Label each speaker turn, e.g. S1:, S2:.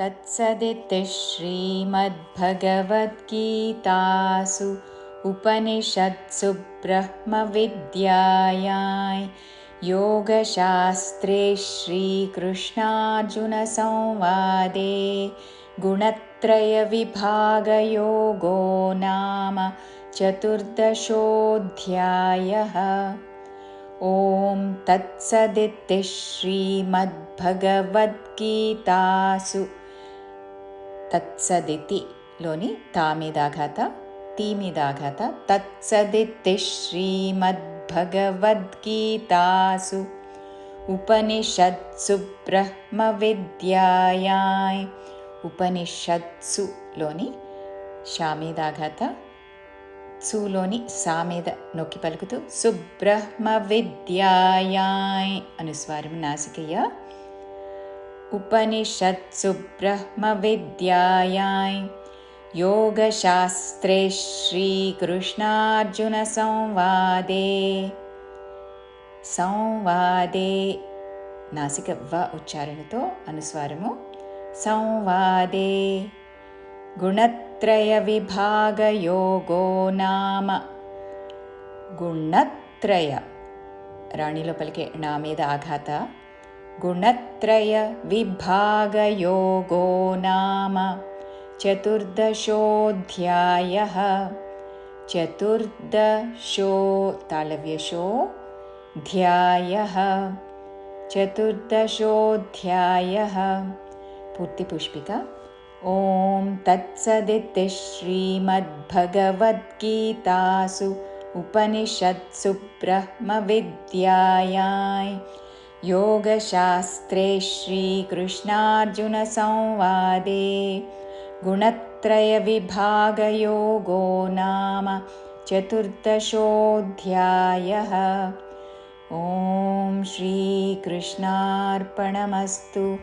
S1: तत्सदिति श्रीमद्भगवद्गीतासु उपनिषत्सु ब्रह्मविद्यायां योगशास्त्रे श्रीकृष्णार्जुनसंवादे गुणत्रयविभागयोगो नाम चतुर्दशोऽध्यायः। ॐ तत्सदिति श्रीमद्भगवद्गीतासु తత్సదితి లోని తా మీదాఘాత తత్సదితి శ్రీమద్భగవద్గీతాసు ఉపనిషత్సు బ్రహ్మ విద్యాయాయ్ ఉపనిషత్సు లోని షామీదాఘాత సులోని సామీద నొక్కి పలుకుతూ సుబ్రహ్మ విద్యాయాయ్ అనుస్వారం నాసికయ్య. ఉపనిషత్సు బ్రహ్మ విద్యాయాయ్ योगशास्त्रे श्रीकृष्णार्जुनसंवादे संवादे नासिक व उच्चारणतो अनुस्वारमु संवादे गुणत्रयविभागयोगो नाम गुणत्रय राणिलोपलिके नामेद आघात गुणत्रयविभागयोगो नाम चतुर्दशोऽध्यायः। चतुर्दशो तालव्यशो ध्यायः। चतुर्दशोऽध्यायः। पूर्तिपुष्पिका। ॐ तत्सदिति श्रीमद्भगवद्गीतासु उपनिषत्सु ब्रह्मविद्यायां योगशास्त्रे श्रीकृष्णार्जुनसंवादे गुणत्रयविभागयोगो नाम चतुर्दशोऽध्यायः। ॐ श्रीकृष्णार्पणमस्तु